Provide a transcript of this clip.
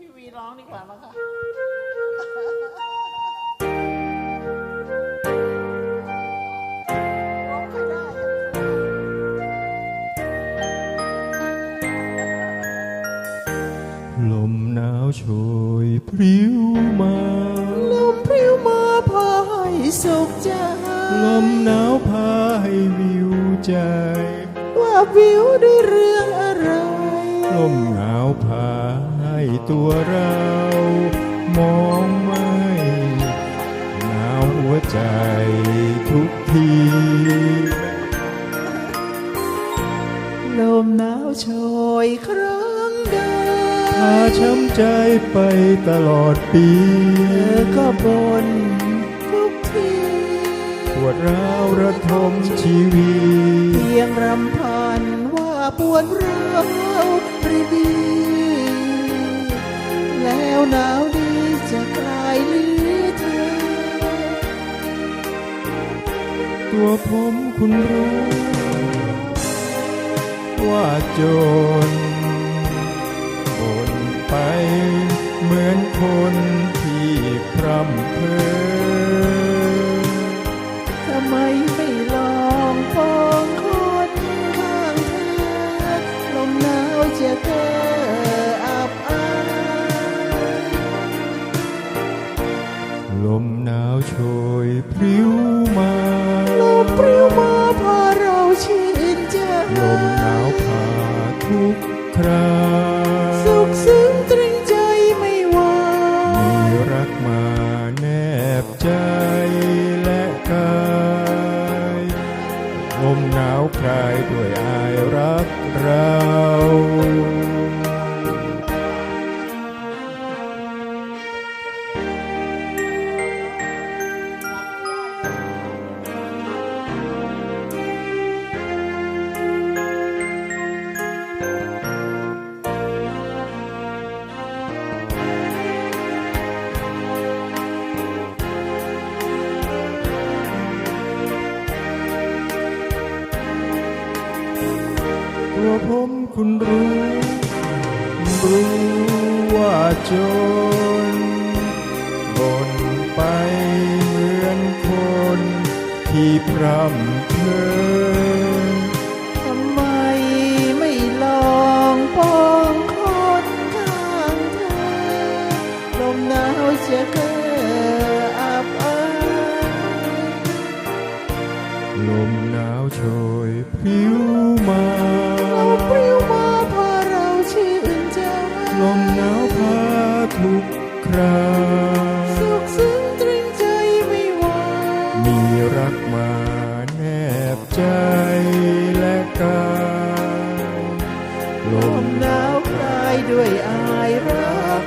พี่วีร้องดีกว่ามั้งคะร้องไม่ได้อะลมหนาวโชยพริ้วมา ลมพริ้วมาพาให้สุขใจ ลมหนาวพาให้วิวใจ ว่าวิวด้วยเรื่องอะไร ลมหนาวพาให้ ตัวเรา มองไม่หนาวหัวใจทุกที ลมหนาวโชยครั้งใดพาช้ำใจไปตลอดปีเธอก็บนทุกทีปวดร้าวระทมชีวิตเพียงรำพันว่าปวดร้าวปรีดีแล้ว หนาวดีจะกลายหรือเธอ ตัวผมคุณรู้ ว่าจนบนไปเหมือนคนที่พร่ำเพอ ตัวผมคุณรู้ รู้ว่าจนบนไปเหมือนคน ที่พร่ำเพอทำไมไม่ลองปองคนข้างเธอ ลมหนาวจะเกิดอับอายลมหนาวโชยพริ้วมา คราสุขซึ้งตรึงใจไม่วางมีรักมาแนบใจและกายลมหนาวคลายด้วยอายรัก